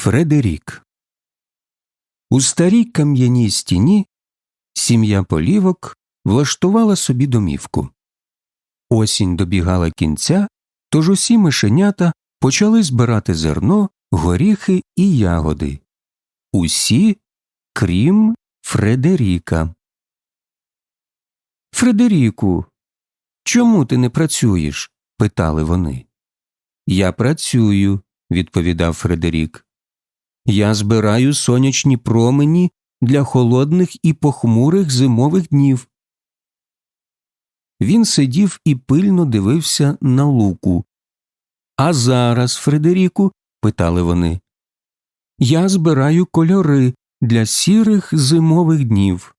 Фредерік У старій кам'яній стіні сім'я полівок влаштувала собі домівку. Осінь добігала кінця, тож усі мишенята почали збирати зерно, горіхи і ягоди. Усі, крім Фредеріка. Фредеріку, чому ти не працюєш? питали вони. Я працюю, відповідав Фредерік. Я збираю сонячні промені для холодних і похмурих зимових днів. Він сидів і пильно дивився на луку. А зараз, Фредеріку, питали вони, я збираю кольори для сірих зимових днів.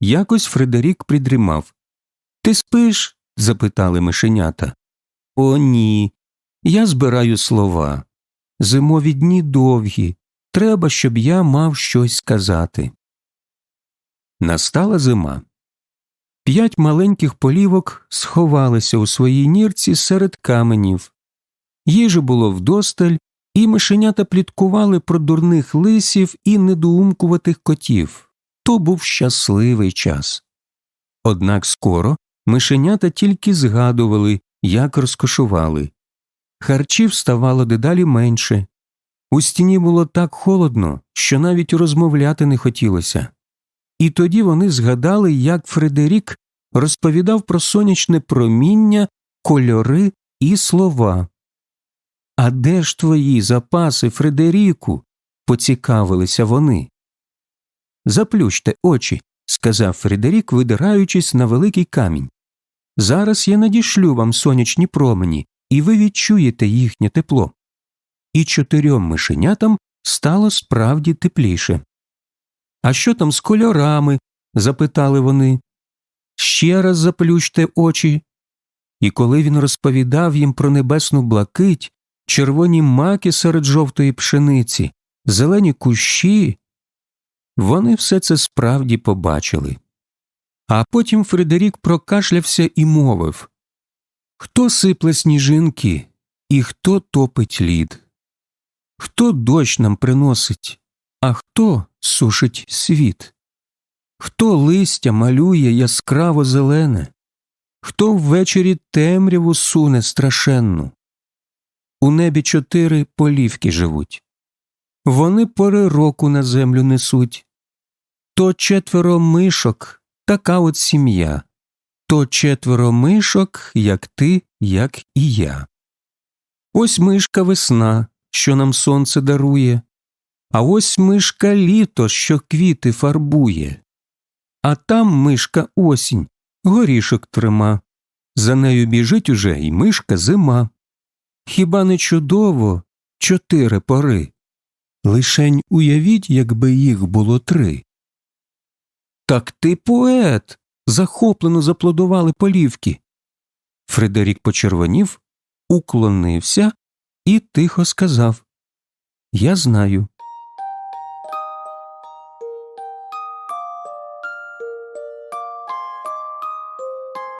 Якось Фредерік придрімав. Ти спиш? запитали мишенята. О, ні. Я збираю слова. Зимові дні довгі. Треба, щоб я мав щось сказати. Настала зима. П'ять маленьких полівок сховалися у своїй нірці серед каменів. Їжі було вдосталь, і мишенята пліткували про дурних лисів і недоумкуватих котів. То був щасливий час. Однак скоро мишенята тільки згадували, як розкошували. Харчів ставало дедалі менше. У стіні було так холодно, що навіть розмовляти не хотілося. І тоді вони згадали, як Фредерік розповідав про сонячне проміння, кольори і слова. А де ж твої запаси, Фредеріку? поцікавилися вони. Заплющте очі, сказав Фредерік, видираючись на великий камінь. Зараз я надішлю вам сонячні промені, і ви відчуєте їхнє тепло. І чотирьом мишенятам стало справді тепліше. А що там з кольорами? запитали вони. Ще раз заплющте очі. І коли він розповідав їм про небесну блакить, червоні маки серед жовтої пшениці, зелені кущі, вони все це справді побачили. А потім Фредерік прокашлявся і мовив Хто сипле сніжинки і хто топить лід? Хто дощ нам приносить, а хто сушить світ? Хто листя малює яскраво зелене, хто ввечері темряву суне страшенну? У небі чотири полівки живуть. Вони пори року на землю несуть. То четверо мишок, така от сім'я, то четверо мишок, як ти, як і я. Ось мишка весна, що нам сонце дарує, а ось мишка літо, що квіти фарбує. А там мишка осінь, горішок трима. За нею біжить уже й мишка зима. Хіба не чудово чотири пори? Лишень уявіть, якби їх було три. Так ти поет захоплено заплодували полівки. Фредерік почервонів, уклонився і тихо сказав Я знаю.